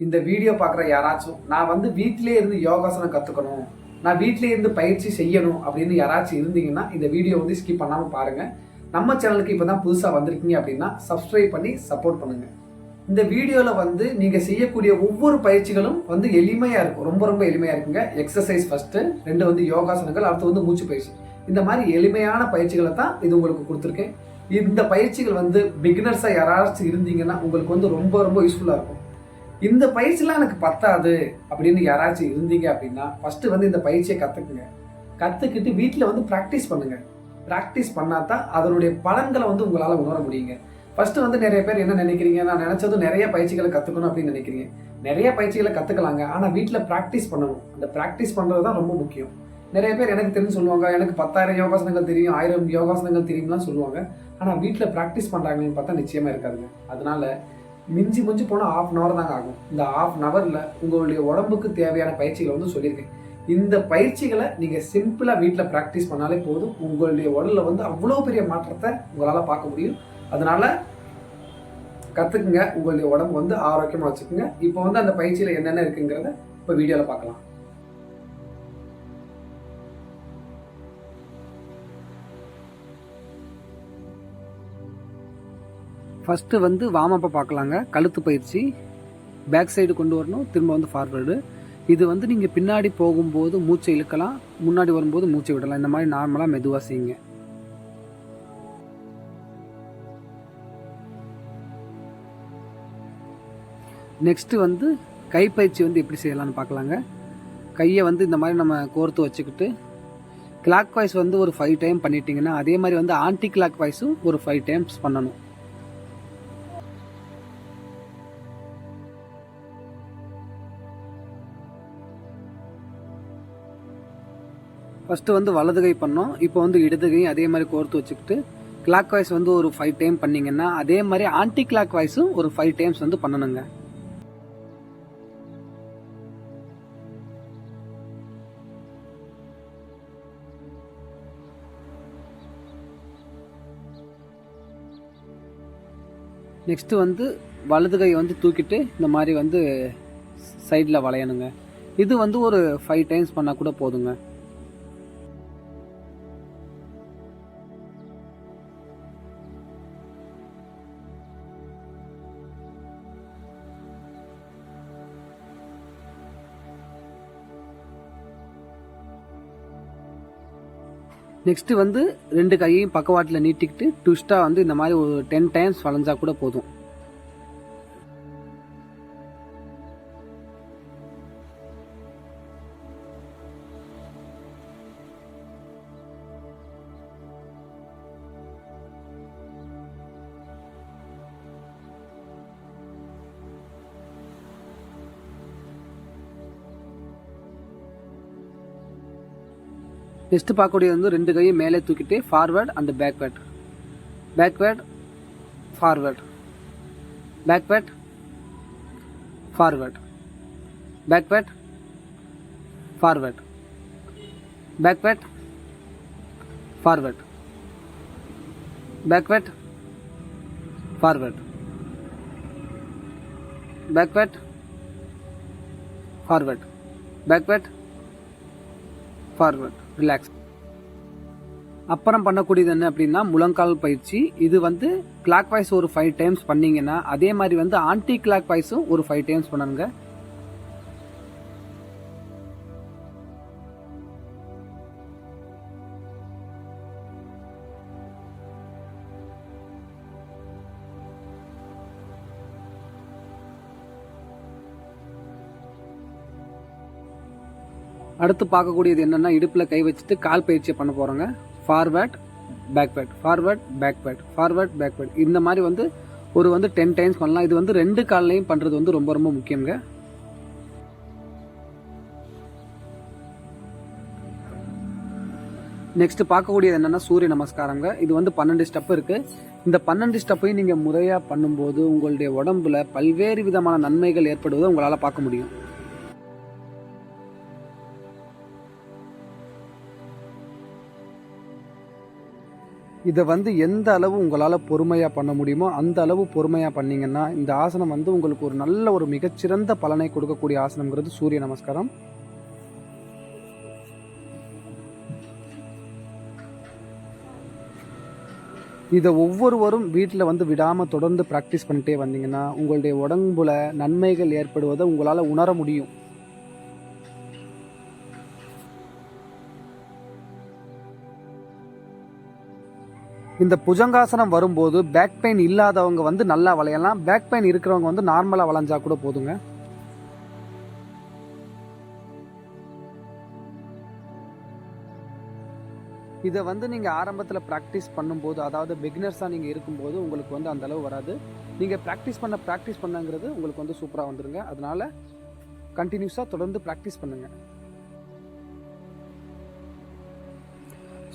இந்த வீடியோ பார்க்குற யாராச்சும் நான் வந்து வீட்டிலே இருந்து யோகாசனம் கற்றுக்கணும் நான் வீட்டிலே இருந்து பயிற்சி செய்யணும் அப்படின்னு யாராச்சும் இருந்தீங்கன்னா இந்த வீடியோ வந்து ஸ்கிப் பண்ணாமல் பாருங்கள் நம்ம சேனலுக்கு இப்போ தான் புதுசாக வந்திருக்கீங்க அப்படின்னா சப்ஸ்கிரைப் பண்ணி சப்போர்ட் பண்ணுங்கள் இந்த வீடியோவில் வந்து நீங்கள் செய்யக்கூடிய ஒவ்வொரு பயிற்சிகளும் வந்து எளிமையாக இருக்கும். ரொம்ப ரொம்ப எளிமையாக இருக்குங்க. எக்ஸசைஸ் ஃபஸ்ட்டு ரெண்டு வந்து யோகாசனங்கள் அடுத்து வந்து மூச்சு பயிற்சி. இந்த மாதிரி எளிமையான பயிற்சிகளை தான் இது உங்களுக்கு கொடுத்துருக்கேன். இந்த பயிற்சிகள் வந்து பிகினர்ஸாக யாராச்சும் இருந்தீங்கன்னா உங்களுக்கு வந்து ரொம்ப ரொம்ப யூஸ்ஃபுல்லாக இருக்கும். இந்த பயிற்சிலாம் எனக்கு பத்தாது அப்படின்னு யாராச்சும் இருந்தீங்க அப்படின்னா ஃபஸ்ட்டு வந்து இந்த பயிற்சியை கற்றுக்குங்க கற்றுக்கிட்டு வீட்டில் வந்து ப்ராக்டிஸ் பண்ணுங்க. ப்ராக்டிஸ் பண்ணால் தான் அதனுடைய பலன்களை வந்து உங்களால் உணர முடியுங்க. ஃபஸ்ட்டு வந்து நிறைய பேர் என்ன நினைக்கிறீங்க? நான் நினச்சதும் நிறைய பயிற்சிகளை கற்றுக்கணும் அப்படின்னு நினைக்கிறீங்க. நிறைய பயிற்சிகளை கற்றுக்கலாங்க ஆனால் வீட்டில் ப்ராக்டிஸ் பண்ணணும். அந்த ப்ராக்டிஸ் பண்ணுறது தான் ரொம்ப முக்கியம். நிறைய பேர் எனக்கு தெரிஞ்சு சொல்லுவாங்க எனக்கு பத்தாயிரம் யோகாசனங்கள் தெரியும் ஆயிரம் யோகாசனங்கள் தெரியும்லாம் சொல்லுவாங்க. ஆனால் வீட்டில் ப்ராக்டிஸ் பண்ணுறாங்கன்னு பார்த்தா நிச்சயமாக இருக்காதுங்க. அதனால மிஞ்சி மிஞ்சி போனால் ஆஃப் அன் ஹவர் தாங்க ஆகும். இந்த ஆஃப் அன் ஹவரில் உங்களுடைய உடம்புக்கு தேவையான பயிற்சிகளை வந்து சொல்லியிருக்கேன். இந்த பயிற்சிகளை நீங்கள் சிம்பிளாக வீட்டில் ப்ராக்டிஸ் பண்ணாலே போதும். உங்களுடைய உடலில் வந்து அவ்வளோ பெரிய மாற்றத்தை உங்களால் பார்க்க முடியும். அதனால் கற்றுக்குங்க உங்களுடைய உடம்பு வந்து ஆரோக்கியமாக வச்சுக்கோங்க. இப்போ வந்து அந்த பயிற்சியில் என்னென்ன இருக்குங்கிறத இப்போ வீடியோவில் பார்க்கலாம். ஃபஸ்ட்டு வந்து வாமப்பை பார்க்கலாங்க. கழுத்து பயிற்சி. பேக் சைடு கொண்டு வரணும். திரும்ப வந்து ஃபார்வேர்டு இது வந்து நீங்கள் பின்னாடி போகும்போது மூச்சை இழுக்கலாம். முன்னாடி வரும்போது மூச்சை விடலாம். இந்த மாதிரி நார்மலாக மெதுவாக செய்யுங்க. நெக்ஸ்ட்டு வந்து கைப்பயிற்சி வந்து எப்படி செய்யலாம்னு பார்க்கலாங்க. கையை வந்து இந்த மாதிரி நம்ம கோர்த்து வச்சுக்கிட்டு கிளாக் வாய்ஸ் வந்து ஒரு ஃபைவ் டைம் பண்ணிட்டீங்கன்னா அதே மாதிரி வந்து ஆன்டி கிளாக் வாய்ஸும் ஒரு ஃபைவ் டைம்ஸ் பண்ணணும். ஃபஸ்ட்டு வந்து வலது கை பண்ணோம். இப்போ வந்து இடது கை அதே மாதிரி கோர்த்து வச்சுக்கிட்டு கிளாக் வாய்ஸ் வந்து ஒரு ஃபைவ் டைம் பண்ணீங்கன்னா அதே மாதிரி ஆன்டி கிளாக் வாய்ஸும் ஒரு ஃபைவ் டைம்ஸ் வந்து பண்ணணுங்க. நெக்ஸ்ட்டு வந்து வலது கையை வந்து தூக்கிட்டு இந்த மாதிரி வந்து சைடில் வளையணுங்க. இது வந்து ஒரு ஃபைவ் டைம்ஸ் பண்ணால் கூட போதுங்க. நெக்ஸ்ட்டு வந்து ரெண்டு கையையும் பக்கவாட்டில் நீட்டிக்கிட்டு ட்விஸ்ட்டாக வந்து இந்த மாதிரி ஒரு டென் டைம்ஸ் வளைஞ்சா கூட போதும். நெக்ஸ்ட் பார்க்கக்கூடியது வந்து ரெண்டு கையும் மேலே தூக்கிட்டு ஃபார்வர்ட் அந்த backward backward forward backward forward backward forward backward forward backward forward backward forward backward forward relax அப்புறம் பண்ணக்கூடியது என்ன அப்படின்னா முழங்கால் பயிற்சி. இது வந்து கிளாக் வாய்ஸ் ஒரு ஃபைவ் டைம்ஸ் பண்ணீங்கன்னா அதே மாதிரி வந்து ஆன்டி கிளாக் வாய்ஸும் ஒரு ஃபைவ் டைம்ஸ் பண்ணுங்க அடுத்து பார்க்கக்கூடியது என்னென்னா இடுப்பில் கை வச்சுட்டு கால் பயிற்சியை பண்ண போகிறோங்க forward backward forward backward forward backward இந்த மாதிரி வந்து ஒரு வந்து டென் டைம்ஸ் பண்ணலாம். இது வந்து ரெண்டு கால்லையும் பண்ணுறது வந்து ரொம்ப ரொம்ப முக்கியங்க நெக்ஸ்ட் பார்க்கக்கூடியது என்னன்னா சூரிய நமஸ்காரங்க. இது வந்து பன்னெண்டு ஸ்டெப் இருக்கு. இந்த பன்னெண்டு ஸ்டெப்பையும் நீங்க முறையா பண்ணும்போது உங்களுடைய உடம்புல பல்வேறு விதமான நன்மைகள் ஏற்படுவதை உங்களால பார்க்க முடியும். இதை வந்து எந்த அளவு உங்களால் பொறுமையாக பண்ண முடியுமோ அந்த அளவு பொறுமையாக பண்ணீங்கன்னா இந்த ஆசனம் வந்து உங்களுக்கு ஒரு நல்ல ஒரு மிகச்சிறந்த பலனை கொடுக்கக்கூடிய ஆசனம்ங்கிறது சூரிய நமஸ்காரம். இதை ஒவ்வொருவரும் வீட்டில் வந்து விடாமல் தொடர்ந்து ப்ராக்டிஸ் பண்ணிட்டே வந்தீங்கன்னா உங்களுடைய உடம்புல நன்மைகள் ஏற்படுவதை உங்களால் உணர முடியும். இந்த புஜங்காசனம் வரும்போது பேக் பெயின் இல்லாதவங்க வந்து நல்லா வளையலாம். பேக் பெயின் இருக்கிறவங்க வந்து நார்மலாக வளைஞ்சா கூட போதுங்க. இதை வந்து நீங்கள் ஆரம்பத்தில் ப்ராக்டிஸ் பண்ணும்போது அதாவது பிகினர்ஸாக நீங்கள் இருக்கும்போது உங்களுக்கு வந்து அந்த அளவு வராது. நீங்கள் ப்ராக்டிஸ் பண்ண ப்ராக்டிஸ் பண்ணங்கிறது உங்களுக்கு வந்து சூப்பராக வந்துடுங்க அதனால கண்டினியூஸாக தொடர்ந்து ப்ராக்டிஸ் பண்ணுங்கள்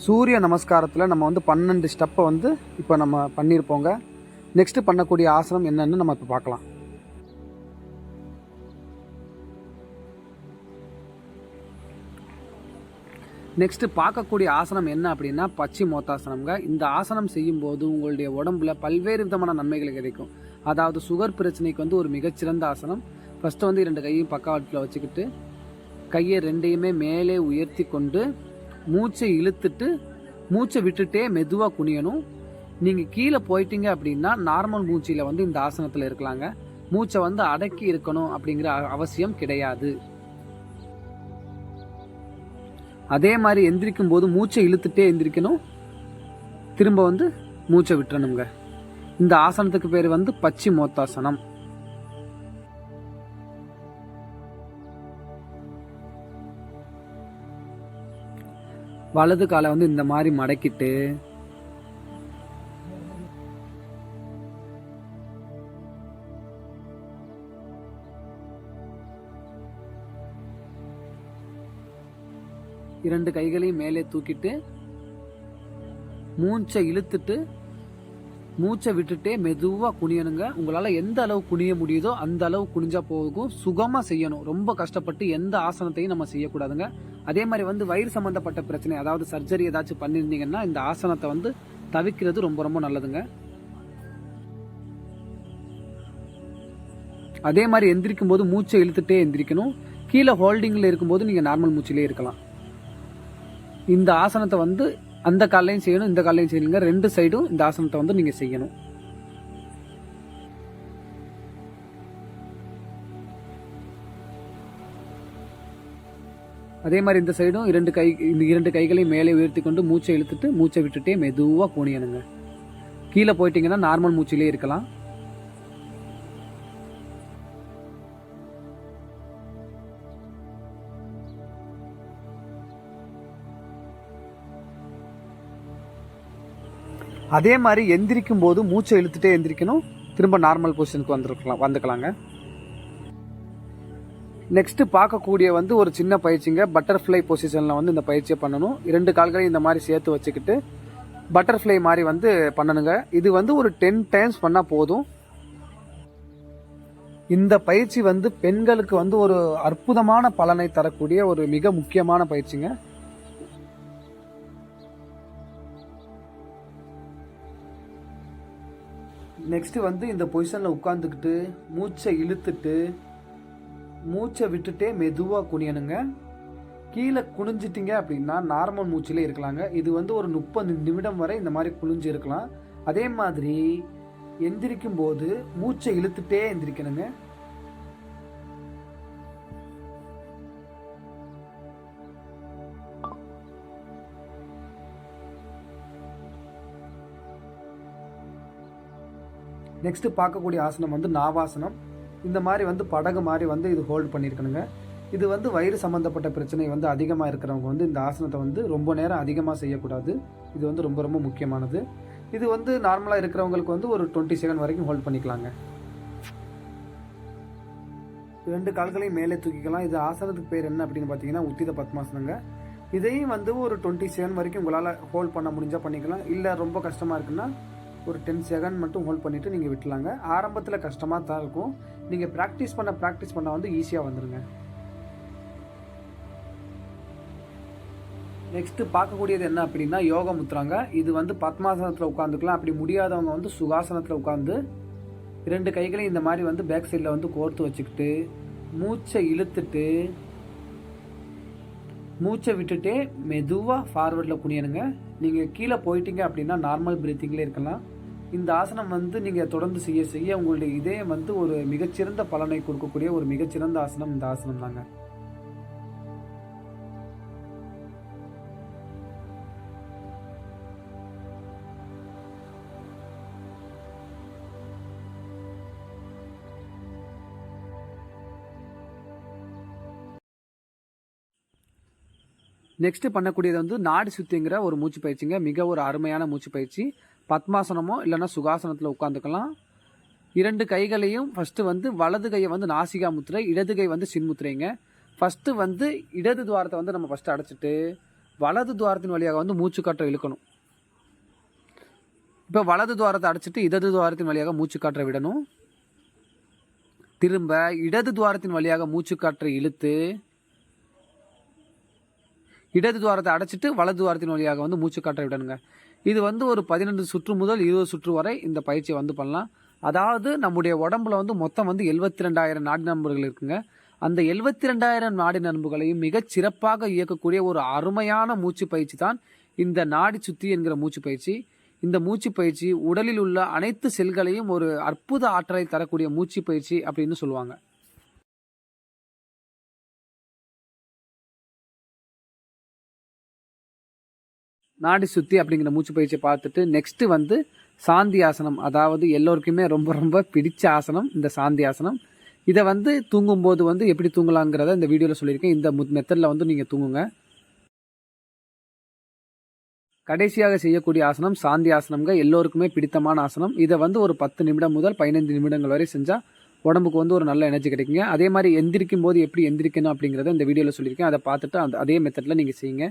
சூரிய நமஸ்காரத்தில் நம்ம வந்து பன்னெண்டு ஸ்டெப்பை வந்து இப்போ நம்ம பண்ணியிருப்போங்க நெக்ஸ்ட்டு பண்ணக்கூடிய ஆசனம் என்னன்னு நம்ம இப்போ பார்க்கலாம். நெக்ஸ்ட்டு பார்க்கக்கூடிய ஆசனம் என்ன அப்படின்னா பச்சி மோத்தாசனம்ங்க. இந்த ஆசனம் செய்யும்போது உங்களுடைய உடம்புல பல்வேறு விதமான நன்மைகள் கிடைக்கும். அதாவது சுகர் பிரச்சனைக்கு வந்து ஒரு மிகச்சிறந்த ஆசனம் ஃபஸ்ட்டு வந்து இரண்டு கையும் பக்கவாட்டில் வச்சுக்கிட்டு கையை ரெண்டையுமே மேலே உயர்த்தி கொண்டு மூச்சை இழுத்துட்டு மூச்சை விட்டுட்டே மெதுவாக குனியணும். நீங்கள் கீழே போயிட்டீங்க அப்படின்னா நார்மல் மூச்சியில் வந்து இந்த ஆசனத்தில் இருக்கலாங்க. மூச்சை வந்து அடக்கி இருக்கணும் அப்படிங்கிற அவசியம் கிடையாது. அதே மாதிரி எந்திரிக்கும் போது மூச்சை இழுத்துட்டே எந்திரிக்கணும். திரும்ப வந்து மூச்சை விட்டுறணுங்க. இந்த ஆசனத்துக்கு பேர் வந்து பச்சி மோத்தாசனம் வலது காலை வந்து இந்த மாதிரி மடக்கிட்டு. இரண்டு கைகளையும் மேலே தூக்கிட்டு மூச்சை இழுத்துட்டு மூச்சை விட்டுட்டே மெதுவாக குனியணுங்க. உங்களால் எந்த அளவு குனிய முடியுதோ அந்த அளவு குனிஞ்சா போகும் சுகமாக செய்யணும். ரொம்ப கஷ்டப்பட்டு எந்த ஆசனத்தையும் நம்ம செய்யக்கூடாதுங்க. அதே மாதிரி வந்து வயிறு சம்மந்தப்பட்ட பிரச்சனை அதாவது சர்ஜரி ஏதாச்சும் பண்ணியிருந்தீங்கன்னா இந்த ஆசனத்தை வந்து தவிர்க்கிறது ரொம்ப ரொம்ப நல்லதுங்க. அதே மாதிரி எந்திரிக்கும் போது மூச்சை இழுத்துட்டே எந்திரிக்கணும். கீழே ஹோல்டிங்கில் இருக்கும்போது நீங்கள் நார்மல் மூச்சிலே இருக்கலாம். இந்த ஆசனத்தை வந்து அந்த காலையும் செய்யணும் இந்த காலையும் செய்யணுங்க. ரெண்டு சைடும் இந்த ஆசனத்தை வந்து நீங்கள் செய்யணும். அதே மாதிரி இந்த சைடும் இரண்டு கை இந்த இரண்டு கைகளையும் மேலே உயர்த்தி கொண்டு மூச்சை இழுத்துட்டு மூச்சை விட்டுட்டே மெதுவாக போனியணுங்க கீழே போயிட்டீங்கன்னா நார்மல் மூச்சிலே இருக்கலாம். அதே மாதிரி எந்திரிக்கும் போது மூச்சை இழுத்துட்டே எந்திரிக்கணும். திரும்ப நார்மல் பொசிஷனுக்கு வந்துருக்கலாம் வந்துக்கலாங்க. நெக்ஸ்ட் பார்க்கக்கூடிய வந்து ஒரு சின்ன பயிற்சிங்க. பட்டர்ஃப்ளை பொசிஷனில் வந்து இந்த பயிற்சியை பண்ணணும். இரண்டு கால்களையும் இந்த மாதிரி சேர்த்து வச்சுக்கிட்டு பட்டர்ஃப்ளை மாதிரி வந்து பண்ணணுங்க. இது வந்து ஒரு டென் டைம்ஸ் பண்ணால் போதும். இந்த பயிற்சி வந்து பெண்களுக்கு வந்து ஒரு அற்புதமான பலனை தரக்கூடிய ஒரு மிக முக்கியமான பயிற்சிங்க. நெக்ஸ்ட் வந்து இந்த பொசிஷனில் உட்காந்துக்கிட்டு மூச்சை இழுத்துட்டு மூச்சை விட்டுட்டே மெதுவாக குனியணுங்க. கீழே குனிஞ்சிட்டிங்க அப்படின்னா நார்மல் மூச்சிலே இருக்கலாங்க. இது வந்து ஒரு முப்பது நிமிடம் வரை இந்த மாதிரி குனிஞ்சு இருக்கலாம். அதே மாதிரி எந்திரிக்கும் போது மூச்சை இழுத்துட்டே எந்திரிக்கணுங்க. நெக்ஸ்ட் பார்க்கக்கூடிய ஆசனம் வந்து நாவாசனம். இந்த மாதிரி வந்து படகு மாதிரி வந்து இது ஹோல்ட் பண்ணியிருக்கணுங்க இது வந்து வயிறு சம்மந்தப்பட்ட பிரச்சனை வந்து அதிகமாக இருக்கிறவங்க வந்து இந்த ஆசனத்தை வந்து ரொம்ப நேரம் அதிகமாக செய்யக்கூடாது. இது வந்து ரொம்ப ரொம்ப முக்கியமானது. இது வந்து நார்மலாக இருக்கிறவங்களுக்கு வந்து ஒரு டுவெண்ட்டி செகண்ட் வரைக்கும் ஹோல்ட் பண்ணிக்கலாங்க. ரெண்டு கால்களையும் மேலே தூக்கிக்கலாம். இது ஆசனத்துக்கு பேர் என்ன அப்படின்னு பார்த்தீங்கன்னா உத்தித பத்மாசனங்க. இதையும் வந்து ஒரு டுவெண்ட்டி செகண்ட் வரைக்கும் உங்களால் ஹோல்ட் பண்ண முடிஞ்சால் பண்ணிக்கலாம். இல்லை ரொம்ப கஷ்டமாக இருக்குன்னா ஒரு டென் செகண்ட் மட்டும் ஹோல்ட் பண்ணிவிட்டு நீங்கள் விட்டுலாங்க. ஆரம்பத்தில் கஷ்டமாக தான் இருக்கும். நீங்கள் ப்ராக்டிஸ் பண்ண ப்ராக்டிஸ் பண்ண வந்து ஈஸியாக வந்துடுங்க நெக்ஸ்ட்டு பார்க்கக்கூடியது என்ன அப்படின்னா யோக முத்துறாங்க இது வந்து பத்மாசனத்தில் உட்காந்துக்கலாம் அப்படி முடியாதவங்க வந்து சுகாசனத்தில் உட்காந்து இரண்டு கைகளையும் இந்த மாதிரி வந்து பேக் சைடில் வந்து கோர்த்து வச்சுக்கிட்டு மூச்சை இழுத்துட்டு மூச்சை விட்டுட்டே மெதுவாக ஃபார்வர்டில் குனியணுங்க. நீங்கள் கீழே போயிட்டீங்க அப்படின்னா நார்மல் ப்ரீத்திங்லேயே இருக்கலாம். இந்த ஆசனம் வந்து நீங்கள் தொடர்ந்து செய்ய செய்ய உங்களுடைய இதயம் வந்து ஒரு மிகச்சிறந்த பலனை கொடுக்கக்கூடிய ஒரு மிகச்சிறந்த ஆசனம் இந்த ஆசனம் தாங்க. நெக்ஸ்ட் பண்ணக்கூடியது வந்து நாடு சுத்திங்கிற ஒரு மூச்சு பயிற்சிங்க மிக ஒரு அருமையான மூச்சு பயிற்சி பத்மாசனமோ இல்லைன்னா சுகாசனத்தில் உட்காந்துக்கலாம் இரண்டு கைகளையும் ஃபஸ்ட்டு வந்து வலது கையை வந்து நாசிகா முத்திரை இடது கை வந்து சின்முத்திரைங்க ஃபஸ்ட்டு வந்து இடது துவாரத்தை வந்து நம்ம ஃபஸ்ட்டு அடைச்சிட்டு வலது துவாரத்தின் வழியாக வந்து மூச்சு காற்றை இழுக்கணும். இப்போ வலது துவாரத்தை அடைச்சிட்டு இடது துவாரத்தின் வழியாக மூச்சு காற்றை விடணும். திரும்ப இடது துவாரத்தின் வழியாக மூச்சு காற்றை இழுத்து இடது துவாரத்தை அடைச்சிட்டு வலது துவாரத்தின் வழியாக வந்து மூச்சு காற்றை விடணுங்க. இது வந்து ஒரு பதினெண்டு சுற்று முதல் இருபது சுற்று வரை இந்த பயிற்சியை வந்து பண்ணலாம். அதாவது நம்முடைய உடம்புல வந்து மொத்தம் வந்து எழுபத்தி ரெண்டாயிரம் நாடி நரம்புகள் இருக்குங்க. அந்த எழுபத்தி ரெண்டாயிரம் நாடி நரம்புகளையும் மிகச் சிறப்பாக இயக்கக்கூடிய ஒரு அருமையான மூச்சு பயிற்சி தான் இந்த நாடி சுத்தி என்கிற மூச்சு பயிற்சி. இந்த மூச்சு பயிற்சி உடலில் உள்ள அனைத்து செல்களையும் ஒரு அற்புத ஆற்றலை தரக்கூடிய மூச்சு பயிற்சி அப்படின்னு சொல்லுவாங்க. நாடி சுத்தி அப்படிங்கிற மூச்சு பயிற்சியை பார்த்துட்டு நெக்ஸ்ட் வந்து சாந்தி ஆசனம். அதாவது எல்லோருக்குமே ரொம்ப ரொம்ப பிடிச்ச ஆசனம் இந்த சாந்தி ஆசனம். இதை வந்து தூங்கும்போது வந்து எப்படி தூங்கலாங்கிறத இந்த வீடியோவில் சொல்லியிருக்கேன். இந்த மெத்தடில் வந்து நீங்கள் தூங்குங்க. கடைசியாக செய்யக்கூடிய ஆசனம் சாந்தி ஆசனம்ங்க. எல்லோருக்குமே பிடித்தமான ஆசனம். இதை வந்து ஒரு பத்து நிமிடம் முதல் பதினைந்து நிமிடங்கள் வரை செஞ்சால் உடம்புக்கு வந்து ஒரு நல்ல எனர்ஜி கிடைக்குங்க. அதே மாதிரி எந்திரிக்கும் போது எப்படி எந்திரிக்கணும் அப்படிங்கிறத இந்த வீடியோவில் சொல்லியிருக்கேன். அதை பார்த்துட்டு அந்த அதே மெத்தடில் நீங்கள் செய்யுங்க.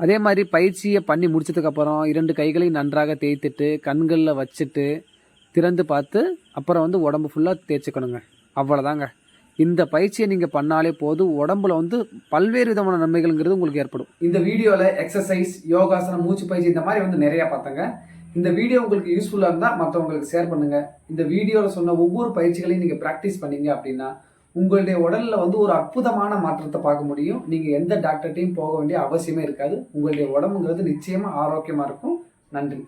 அதே மாதிரி பயிற்சியை பண்ணி முடிச்சதுக்கப்புறம் இரண்டு கைகளையும் நன்றாக தேய்த்துட்டு கண்களில் வச்சுட்டு திறந்து பார்த்து அப்புறம் வந்து உடம்பு ஃபுல்லாக தேய்ச்சிக்கணுங்க. அவ்வளோதாங்க இந்த பயிற்சியை நீங்கள் பண்ணாலே போதும். உடம்புல வந்து பல்வேறு விதமான நன்மைகள்ங்கிறது உங்களுக்கு ஏற்படும். இந்த வீடியோவில் எக்ஸசைஸ் யோகாசனம் மூச்சு பயிற்சி இந்த மாதிரி வந்து நிறையா பார்த்தங்க. இந்த வீடியோ உங்களுக்கு யூஸ்ஃபுல்லாக இருந்தால் மற்றவங்களுக்கு ஷேர் பண்ணுங்கள் இந்த வீடியோவில் சொன்ன ஒவ்வொரு பயிற்சிகளையும் நீங்கள் ப்ராக்டிஸ் பண்ணீங்க அப்படின்னா உங்களுடைய உடலில் வந்து ஒரு அற்புதமான மாற்றத்தை பார்க்க முடியும். நீங்கள் எந்த டாக்டர்கிட்டையும் போக வேண்டிய அவசியமே இருக்காது. உங்களுடைய உடம்புங்கிறது நிச்சயமாக ஆரோக்கியமாக இருக்கும். நன்றி.